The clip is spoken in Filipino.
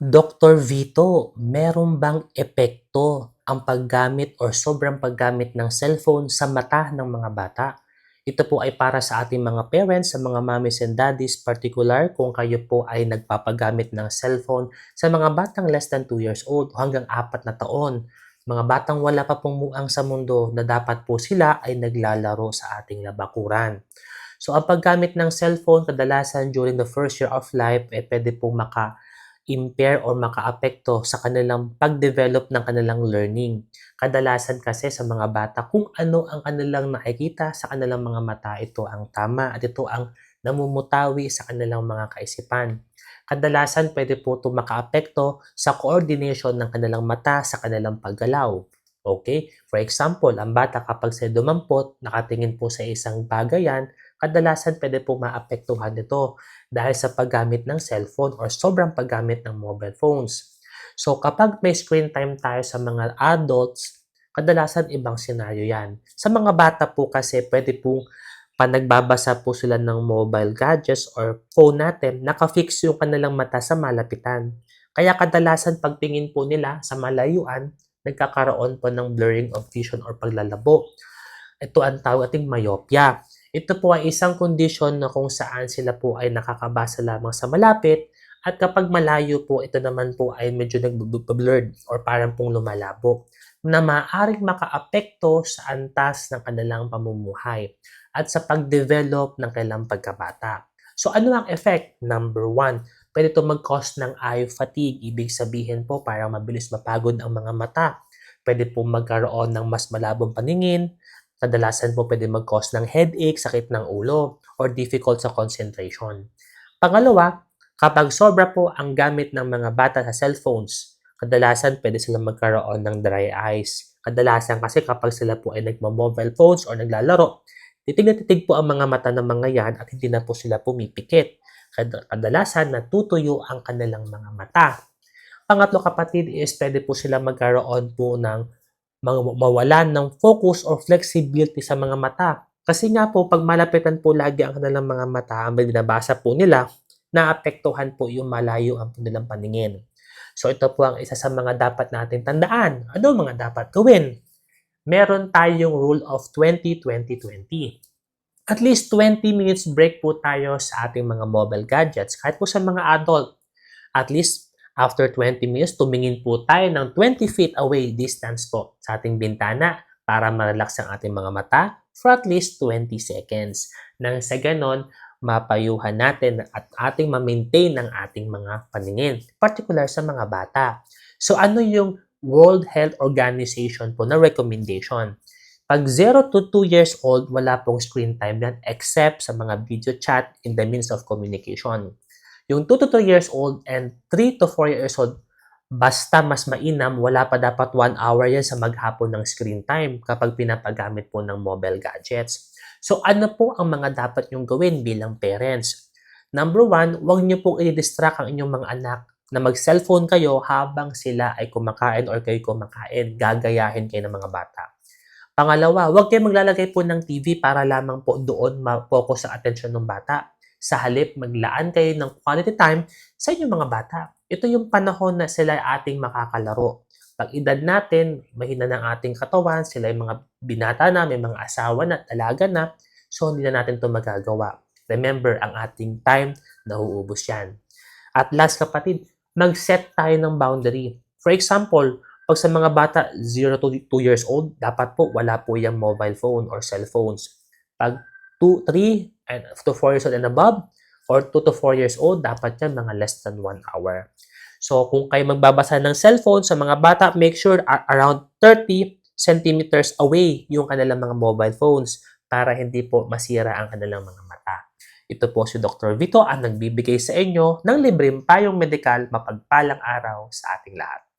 Dr. Vito, meron bang epekto ang paggamit or sobrang paggamit ng cellphone sa mata ng mga bata? Ito po ay para sa ating mga parents, sa mga mommies and daddies, particular kung kayo po ay nagpapagamit ng cellphone sa mga batang less than 2 years old o hanggang 4 na taon. Mga batang wala pa pong muang sa mundo na dapat po sila ay naglalaro sa ating labakuran. So, ang paggamit ng cellphone kadalasan during the first year of life, eh, pwede po maka impair or makaapekto sa kanilang pag-develop ng kanilang learning. Kadalasan kasi sa mga bata, kung ano ang kanilang nakikita sa kanilang mga mata, ito ang tama at ito ang namumutawi sa kanilang mga kaisipan. Kadalasan pwede po ito makaapekto sa coordination ng kanilang mata sa kanilang paggalaw. Okay? For example, ang bata kapag siya dumampot, nakatingin po sa isang bagayan, kadalasan pwede po maapektuhan nito dahil sa paggamit ng cellphone or sobrang paggamit ng mobile phones. So kapag may screen time tayo sa mga adults, kadalasan ibang senaryo yan. Sa mga bata po kasi pwede po pa nagbabasa po sila ng mobile gadgets or phone natin, nakafix yung kanilang mata sa malapitan. Kaya kadalasan pagtingin po nila sa malayuan, nagkakaroon po ng blurring of vision or paglalabo. Ito ang tawag ating myopia. Ito po ay isang kondisyon na kung saan sila po ay nakakabasa lamang sa malapit at kapag malayo po, ito naman po ay medyo nag-blurred or parang pong lumalabo na maaaring makaapekto sa antas ng kanilang pamumuhay at sa pag-develop ng kailang pagkabata. So ano ang effect? Number one, pwede ito mag-cause ng eye fatigue. Ibig sabihin po parang mabilis mapagod ang mga mata. Pwede po magkaroon ng mas malabong paningin. Kadalasan po pwede mag-cause ng headache, sakit ng ulo, or difficult sa concentration. Pangalawa, kapag sobra po ang gamit ng mga bata sa cellphones, kadalasan pwede silang magkaroon ng dry eyes. Kadalasan kasi kapag sila po ay nagmo-mobile phones or naglalaro, titig na titig po ang mga mata ng mga yan at hindi na po sila pumipikit. Kadalasan natutuyo ang kanilang mga mata. Pangatlo kapatid is pwede po sila magkaroon po ng mawalan ng focus or flexibility sa mga mata. Kasi nga po, pag malapitan po lagi ang kanilang mga mata, ang binabasa po nila, naapektuhan po yung malayo ang nilang paningin. So ito po ang isa sa mga dapat natin tandaan. Ano mga dapat gawin? meron tayong rule of 20-20-20. At least 20 minutes break po tayo sa ating mga mobile gadgets. Kahit po sa mga adult, at least after 20 minutes, tumingin po tayo ng 20 feet away distance po sa ating bintana para ma-relax ang ating mga mata for at least 20 seconds. Nang sa ganon, mapayuhan natin at ating ma-maintain ang ating mga paningin, particular sa mga bata. So ano yung World Health Organization po na recommendation? Pag 0 to 2 years old, wala pong screen time yan except sa mga video chat in the means of communication. Yung 2 to 2 years old and 3 to 4 years old, basta mas mainam, wala pa dapat 1 hour yan sa maghapon ng screen time kapag pinapagamit po ng mobile gadgets. So ano po ang mga dapat nyong gawin bilang parents? Number one, huwag niyo pong i-distract ang inyong mga anak na mag-cellphone kayo habang sila ay kumakain or kayo kumakain. Gagayahin kayo ng mga bata. Pangalawa, huwag kayo maglalagay po ng TV para lamang po doon ma-focus ang atensyon ng bata. Sa halip, maglaan kayo ng quality time sa inyong mga bata. Ito yung panahon na sila ating makakalaro. Pag edad natin, mahina ng ating katawan, sila ay mga binata na, may mga asawa na, talaga na, so hindi na natin ito magagawa. Remember, ang ating time, nauubos yan. At last kapatid, mag-set tayo ng boundary. For example, pag sa mga bata 0 to 2 years old, dapat po wala po yung mobile phone or cellphones. Pag 2, 3 and to 4 years old and above, or 2 to 4 years old, dapat yan mga less than 1 hour. So, kung kayo magbabasa ng cellphone sa mga bata, make sure around 30 centimeters away yung kanilang mga mobile phones para hindi po masira ang kanilang mga mata. Ito po si Dr. Vito ang nagbibigay sa inyo ng libreng payong medikal mapagpalang araw sa ating lahat.